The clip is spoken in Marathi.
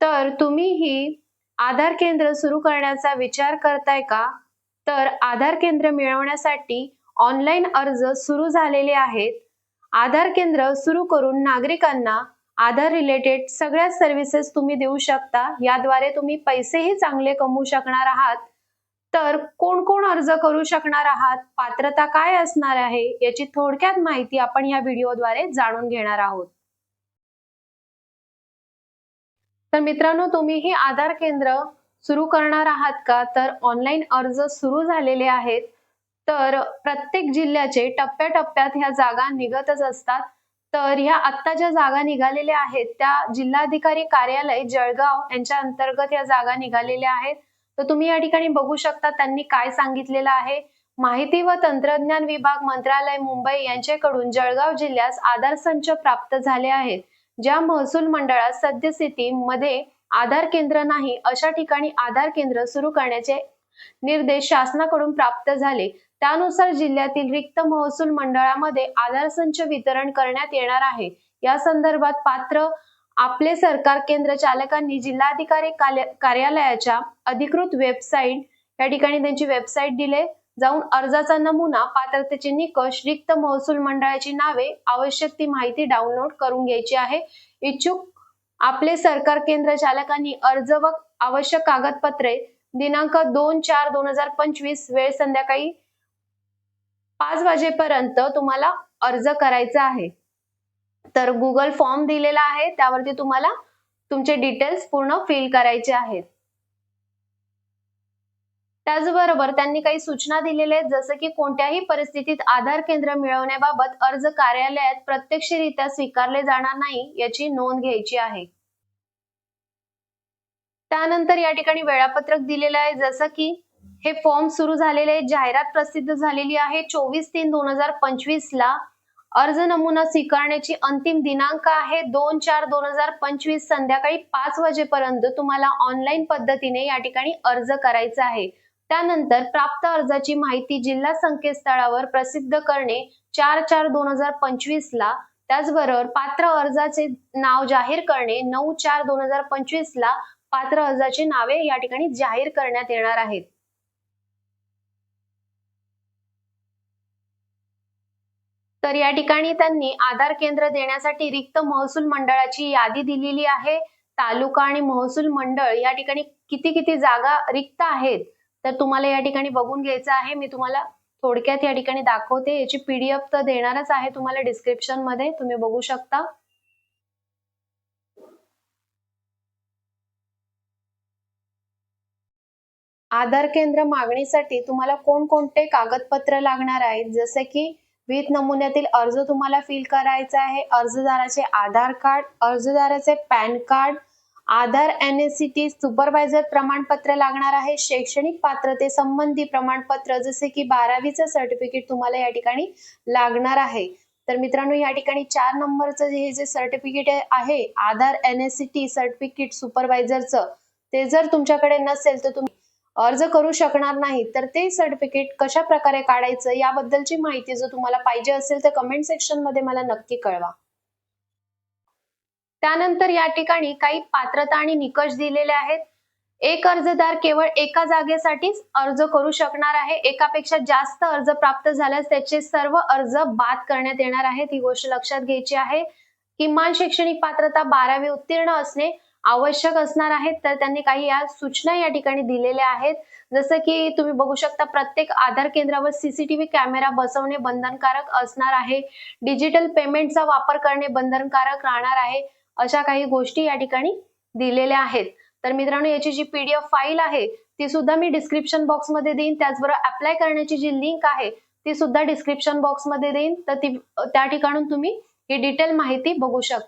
तर तुम्हीही आधार केंद्र सुरू करण्याचा विचार करताय का? तर आधार केंद्र मिळवण्यासाठी ऑनलाईन अर्ज सुरू झालेले आहेत. आधार केंद्र सुरू करून नागरिकांना आधार रिलेटेड सगळ्या सर्व्हिसेस तुम्ही देऊ शकता. याद्वारे तुम्ही पैसेही चांगले कमवू शकणार आहात. तर कोण कोण अर्ज करू शकणार आहात? पात्रता काय असणार आहे? याची थोडक्यात माहिती आपण या व्हिडिओद्वारे जाणून घेणार आहोत. तर मित्रांनो तुम्हीही आधार केंद्र सुरू करणार आहात का? तर ऑनलाईन अर्ज सुरू झालेले आहेत. तर प्रत्येक जिल्ह्याचे टप्प्याटप्प्यात ह्या जागा निघतच असतात. तर ह्या आत्ता ज्या जागा निघालेल्या आहेत त्या जिल्हाधिकारी कार्यालय जळगाव यांच्या अंतर्गत या जागा निघालेल्या आहेत. तर तुम्ही या ठिकाणी बघू शकता त्यांनी काय सांगितलेलं आहे. माहिती व तंत्रज्ञान विभाग मंत्रालय मुंबई यांच्याकडून जळगाव जिल्ह्यास आधार संच प्राप्त झाले आहेत. ज्या महसूल मंडळात सद्यस्थितीमध्ये आधार केंद्र नाही अशा ठिकाणी आधार केंद्र सुरू करण्याचे निर्देश शासनाकडून प्राप्त झाले. त्यानुसार जिल्ह्यातील रिक्त महसूल मंडळामध्ये आधार संच वितरण करण्यात येणार आहे. या संदर्भात पात्र आपले सरकार केंद्र चालकांनी जिल्हाधिकारी कार्यालयाच्या अधिकृत वेबसाईट या ठिकाणी त्यांची वेबसाईट दिले. जाऊन अर्जाचा नमुना पात्रतेचे निकष रिक्त महसूल मंडळाची नावे आवश्यक ती माहिती डाउनलोड करून घ्यायची आहे. इच्छुक आपले सरकार केंद्र चालकांनी अर्ज व आवश्यक कागदपत्रे दिनांक दोन चार दोन हजार पंचवीस वेळ संध्याकाळी पाच वाजेपर्यंत तुम्हाला अर्ज करायचा आहे. तर गुगल फॉर्म दिलेला आहे त्यावरती तुम्हाला तुमचे डिटेल्स पूर्ण फिल करायचे आहेत. त्याचबरोबर त्यांनी काही सूचना दिलेल्या आहेत जसं की कोणत्याही परिस्थितीत आधार केंद्र मिळवण्याबाबत अर्ज कार्यालयात प्रत्यक्षरित्या स्वीकारले जाणार नाही याची नोंद घ्यायची आहे. त्यानंतर या ठिकाणी वेळापत्रक दिलेलं आहे जसं की हे फॉर्म सुरू झालेले आहे जाहिरात प्रसिद्ध झालेली आहे चोवीस तीन दोन हजार पंचवीस ला अर्ज नमुना स्वीकारण्याची अंतिम दिनांक आहे दोन चार दोन हजार पंचवीस संध्याकाळी पाच वाजेपर्यंत तुम्हाला ऑनलाईन पद्धतीने या ठिकाणी अर्ज करायचा आहे. त्यानंतर प्राप्त अर्जाची माहिती जिल्हा संकेतस्थळावर प्रसिद्ध करणे चार चार दोन हजार पंचवीस ला त्याचबरोबर पात्र अर्जाचे नाव जाहीर करणे नऊ चार दोन हजार पंचवीस ला पात्र अर्जाची नावे या ठिकाणी जाहीर करण्यात येणार आहेत. तर या ठिकाणी त्यांनी आधार केंद्र देण्यासाठी रिक्त महसूल मंडळाची यादी दिलेली आहे. तालुका आणि महसूल मंडळ या ठिकाणी किती किती जागा रिक्त आहेत? तर तुम्हाला या ठिकाणी बघून घ्यायचं आहे. मी तुम्हाला थोडक्यात या ठिकाणी दाखवते. याची पीडीएफ तर देणारच आहे तुम्हाला डिस्क्रिप्शनमध्ये. तुम्ही बघू शकता. आधार केंद्र मागणीसाठी तुम्हाला कोणकोणते कागदपत्र लागणार आहेत? जसे की विथ नमुन्यातील अर्ज तुम्हाला फिल करायचा आहे. अर्जदाराचे आधार कार्ड अर्जदाराचे PAN card Aadhaar N S C T supervisor प्रमाणपत्र लागणार आहे. शैक्षणिक पात्रते संबंधी प्रमाणपत्र जसे की बारावीचं सर्टिफिकेट तुम्हाला या ठिकाणी लागणार आहे. तर मित्रांनो या ठिकाणी चार नंबरचं हे जे सर्टिफिकेट आहे Aadhaar N S C T certificate सुपरवायझरचं ते जर तुमच्याकडे नसेल तर तुम्ही अर्ज करू शकणार नाही. तर ते सर्टिफिकेट कशा प्रकारे काढायचं याबद्दलची माहिती जर तुम्हाला पाहिजे असेल तर कमेंट सेक्शनमध्ये मला नक्की कळवा. त्यानंतर या ठिकाणी काही पात्रता आणि निकष दिलेले आहेत. एक अर्जदार केवळ एका जागेसाठीच अर्ज करू शकणार आहे. एकापेक्षा जास्त अर्ज प्राप्त झाल्यास त्याचे सर्व अर्ज बाद करण्यात येणार आहेत. ही गोष्ट लक्षात घ्यायची आहे. किमान शैक्षणिक पात्रता बारावी उत्तीर्ण असणे आवश्यक असणार आहेत तर त्यांनी काही या सूचना या ठिकाणी दिलेल्या आहेत. जसं की तुम्ही बघू शकता प्रत्येक आधार केंद्रावर सीसीटीव्ही कॅमेरा बसवणे बंधनकारक असणार आहे. डिजिटल पेमेंटचा वापर करणे बंधनकारक राहणार आहे. अशा काही गोष्टी या ठिकाणी दिलेल्या आहेत. तर मित्रांनो याची जी पीडीएफ फाईल आहे ती सुद्धा मी डिस्क्रिप्शन बॉक्समध्ये देईन. त्याचबरोबर अप्लाय करण्याची जी लिंक आहे ती सुद्धा डिस्क्रिप्शन बॉक्समध्ये देईन. तर ती त्या ठिकाणून तुम्ही ही डिटेल माहिती बघू शकता.